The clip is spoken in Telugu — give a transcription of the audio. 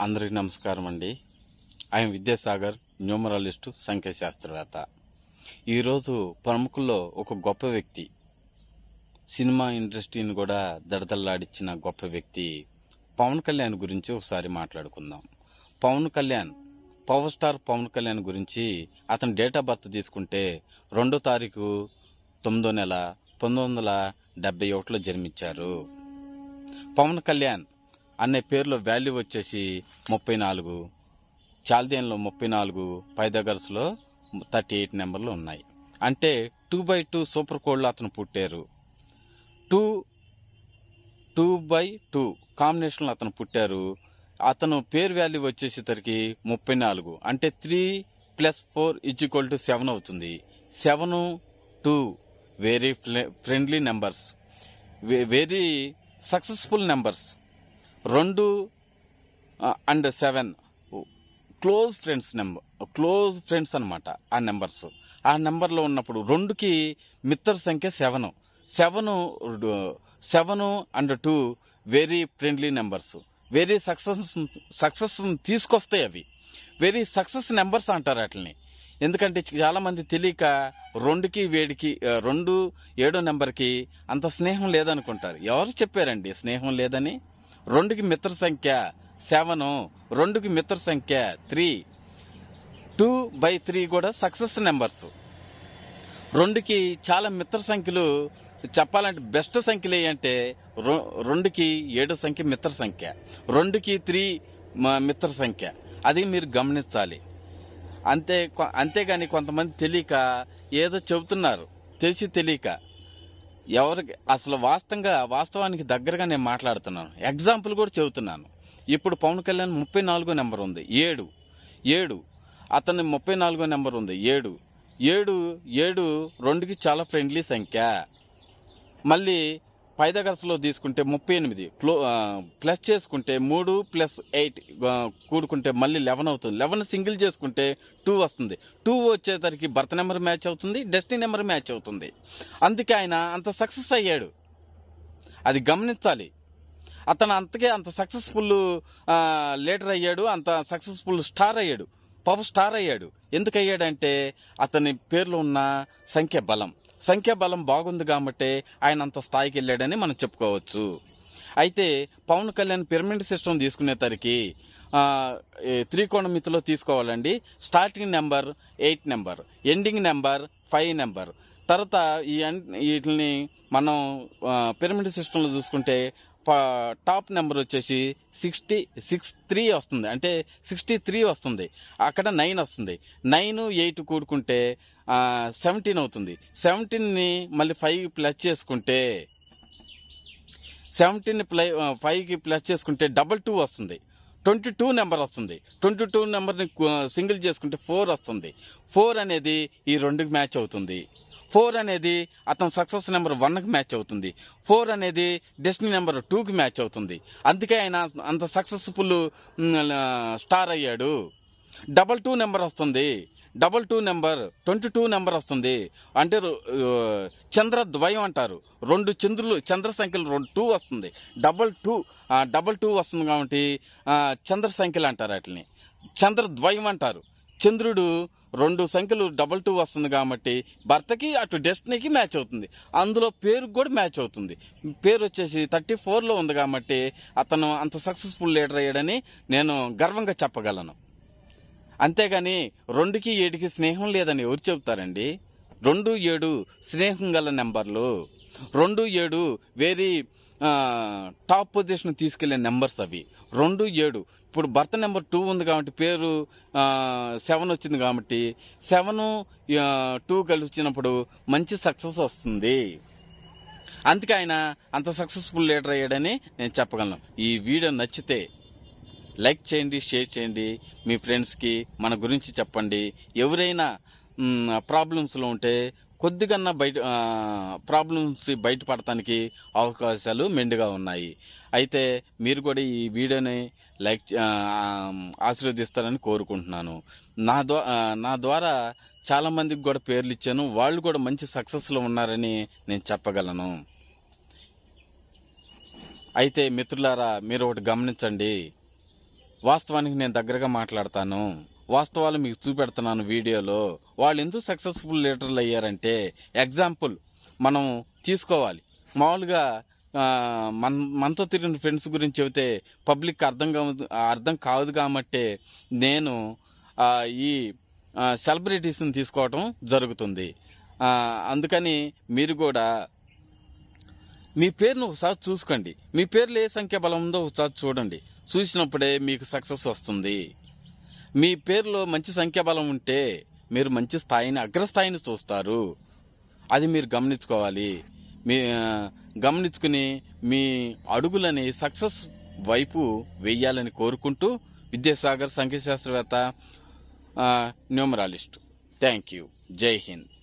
అందరికీ నమస్కారం అండి. ఆయన విద్యాసాగర్ న్యూమరాలిస్టు సంఖ్యాశాస్త్రవేత్త. ఈరోజు ప్రముఖుల్లో ఒక గొప్ప వ్యక్తి సినిమా ఇండస్ట్రీని కూడా దడదల్లాడిచ్చిన గొప్ప వ్యక్తి పవన్ కళ్యాణ్ గురించి ఒకసారి మాట్లాడుకుందాం. పవన్ కళ్యాణ్ పవర్ స్టార్ పవన్ కళ్యాణ్ గురించి అతని డేట్ ఆఫ్ బర్త్ తీసుకుంటే రెండో తారీఖు తొమ్మిదో నెల పంతొమ్మిది వందల డెబ్బై ఒకటిలో జన్మించారు. పవన్ కళ్యాణ్ అనే పేరులో వాల్యూ వచ్చేసి ముప్పై నాలుగు చాల్దేన్లో ముప్పై నాలుగు పైదగర్స్లో థర్టీ ఎయిట్ నెంబర్లు ఉన్నాయి. అంటే టూ బై టూ సూపర్ కోడ్లో అతను పుట్టారు. టూ టూ బై టూ కాంబినేషన్లో అతను పుట్టారు. అతను పేరు వాల్యూ వచ్చేసేసరికి ముప్పై నాలుగు అంటే three plus four equal to seven అవుతుంది. Seven two very friendly numbers very successful numbers రెండు and seven close friends number close friends అనమాట ఆ నెంబర్స్ ఆ నెంబర్లో ఉన్నప్పుడు రెండుకి మిత్ర సంఖ్య seven seven seven and two very friendly numbers very success success తీసుకొస్తాయి అవి. వెరీ సక్సెస్ నెంబర్స్ అంటారు వాటిని ఎందుకంటే చాలామంది తెలియక రెండుకి వేడికి రెండు ఏడో నెంబర్కి అంత స్నేహం లేదనుకుంటారు. ఎవరు చెప్పారండి స్నేహం లేదని? రెండుకి మిత్ర సంఖ్య సెవెన్ రెండుకి మిత్ర సంఖ్య త్రీ. టూ బై త్రీ కూడా సక్సెస్ నెంబర్స్. రెండుకి చాలా మిత్ర సంఖ్యలు చెప్పాలంటే బెస్ట్ సంఖ్యలు ఏంటంటే రొ- రెండుకి ఏడు సంఖ్య మిత్ర సంఖ్య రెండుకి త్రీ మిత్ర సంఖ్య. అది మీరు గమనించాలి. అంతే కొ- అంతేగాని కొంతమంది తెలియక ఏదో చెబుతున్నారు తెలిసి తెలియక. ఎవరికి అసలు వాస్తవంగా వాస్తవానికి దగ్గరగా నేను మాట్లాడుతున్నాను. ఎగ్జాంపుల్ కూడా చెబుతున్నాను. ఇప్పుడు పవన్ కళ్యాణ్ ముప్పై నాలుగో నెంబర్ ఉంది. ఏడు. ఏడు. అతని ముప్పై నాలుగో నెంబర్ ఉంది. ఏడు. ఏడు ఏడు రెండుకి చాలా ఫ్రెండ్లీ సంఖ్య. మళ్ళీ పైదగర్స్లో తీసుకుంటే ముప్పై ఎనిమిది క్లో ప్లస్ చేసుకుంటే మూడు ప్లస్ ఎయిట్ కూడుకుంటే మళ్ళీ లెవెన్ అవుతుంది. లెవెన్ సింగిల్ చేసుకుంటే టూ వస్తుంది. టూ వచ్చేసరికి బర్త్ నెంబర్ మ్యాచ్ అవుతుంది డెస్టినీ నెంబర్ మ్యాచ్ అవుతుంది. అందుకే ఆయన అంత సక్సెస్ అయ్యాడు. అది గమనించాలి. అతను అంతకే అంత సక్సెస్ఫుల్ లీడర్ అయ్యాడు అంత సక్సెస్ఫుల్ స్టార్ అయ్యాడు పవర్ స్టార్ అయ్యాడు. ఎందుకు అయ్యాడంటే అతని పేర్లో ఉన్న సంఖ్య బలం. సంఖ్యాబలం బాగుంది కాబట్టి ఆయన అంత స్థాయికి వెళ్ళాడని మనం చెప్పుకోవచ్చు. అయితే పవన్ కళ్యాణ్ పిరమిడ్ సిస్టమ్ తీసుకునేసరికి త్రికోణమితిలో తీసుకోవాలండి. Starting number eight number ending number five number. తర్వాత ఈ వీటిని మనం పిరమిడ్ సిస్టంలో చూసుకుంటే టాప్ నెంబర్ వచ్చేసి సిక్స్టీ సిక్స్ త్రీ వస్తుంది. అంటే సిక్స్టీ త్రీ వస్తుంది. అక్కడ నైన్ వస్తుంది. నైన్ ఎయిట్ కూడుకుంటే సెవెంటీన్ అవుతుంది. సెవెంటీన్ని మళ్ళీ ఫైవ్ ప్లస్ చేసుకుంటే సెవెంటీన్ ప్లై ఫైవ్కి ప్లస్ చేసుకుంటే డబల్ టూ వస్తుంది. ట్వంటీ టూ నెంబర్ వస్తుంది. ట్వంటీ టూ నెంబర్ని సింగిల్ చేసుకుంటే ఫోర్ వస్తుంది. ఫోర్ అనేది ఈ రెండుకి మ్యాచ్ అవుతుంది. ఫోర్ అనేది అతను సక్సెస్ నెంబర్ వన్కి మ్యాచ్ అవుతుంది. ఫోర్ అనేది డెస్టినీ నెంబర్ టూకి మ్యాచ్ అవుతుంది. అందుకే ఆయన అంత సక్సెస్ఫుల్ స్టార్ అయ్యాడు. డబల్ టూ నెంబర్ వస్తుంది. Double two number twenty two number వస్తుంది. అంటే చంద్ర ద్వయం అంటారు. రెండు చంద్రులు చంద్ర సంఖ్యలు రెండు టూ వస్తుంది. డబల్ టూ డబల్ టూ వస్తుంది కాబట్టి చంద్ర సంఖ్యలు అంటారు వాటిని. చంద్ర ద్వయం అంటారు. చంద్రుడు రెండు సంఖ్యలు డబల్ టూ వస్తుంది కాబట్టి భర్తకి అటు డెస్టినీకి మ్యాచ్ అవుతుంది. అందులో పేరు కూడా మ్యాచ్ అవుతుంది. పేరు వచ్చేసి థర్టీ ఫోర్లో ఉంది కాబట్టి అతను అంత సక్సెస్ఫుల్ లీడర్ అయ్యాడని నేను గర్వంగా చెప్పగలను. అంతేగాని రెండుకి ఏడుకి స్నేహం లేదని ఎవరు చెబుతారండి? రెండు ఏడు స్నేహం గల నెంబర్లు. రెండు ఏడు వెరీ టాప్ పొజిషన్ తీసుకెళ్ళే నెంబర్స్ అవి. రెండు ఏడు. ఇప్పుడు భర్త నెంబర్ టూ ఉంది కాబట్టి పేరు సెవెన్ వచ్చింది కాబట్టి సెవెన్ టూ కలిసి వచ్చినప్పుడు మంచి సక్సెస్ వస్తుంది. అందుకే ఆయన అంత సక్సెస్ఫుల్ లీడర్ అయ్యాడని నేను చెప్పగలను. ఈ వీడియో నచ్చితే లైక్ చేయండి షేర్ చేయండి. మీ ఫ్రెండ్స్కి మన గురించి చెప్పండి. ఎవరైనా ప్రాబ్లమ్స్లో ఉంటే కొద్దిగన్నా బయట ప్రాబ్లమ్స్ బయటపడటానికి అవకాశాలు మెండుగా ఉన్నాయి. అయితే మీరు కూడా ఈ వీడియోని లైక్ ఆశీర్వదిస్తారని కోరుకుంటున్నాను. నా ద్వారా నా ద్వారా చాలా మందికి కూడా పేర్లు ఇచ్చాను. వాళ్ళు కూడా మంచి సక్సెస్లో ఉన్నారని నేను చెప్పగలను. అయితే మిత్రులారా మీరు ఒకటి గమనించండి. వాస్తవానికి నేను దగ్గరగా మాట్లాడతాను. వాస్తవాలు మీకు చూపెడుతున్నాను వీడియోలో. వాళ్ళు ఎందుకు సక్సెస్ఫుల్ లీడర్లు అయ్యారంటే ఎగ్జాంపుల్ మనం తీసుకోవాలి. మామూలుగా మన మనతో తిరిగిన ఫ్రెండ్స్ గురించి చెబితే పబ్లిక్ అర్థం అర్థం కాదు కాబట్టి నేను ఈ సెలబ్రిటీస్ని తీసుకోవటం జరుగుతుంది. అందుకని మీరు కూడా మీ పేరును ఒకసారి చూసుకోండి. మీ పేర్లు ఏ సంఖ్య బలం ఉందో ఒకసారి చూడండి. చూసినప్పుడే మీకు సక్సెస్ వస్తుంది. మీ పేరులో మంచి సంఖ్యాబలం ఉంటే మీరు మంచి స్థాయిని అగ్రస్థాయిని చూస్తారు. అది మీరు గమనించుకోవాలి. మీ గమనించుకుని మీ అడుగులని సక్సెస్ వైపు వెయ్యాలని కోరుకుంటూ విద్యాసాగర్ సంఖ్యాశాస్త్రవేత్త న్యూమరాలిస్ట్. Thank you. జై హింద్.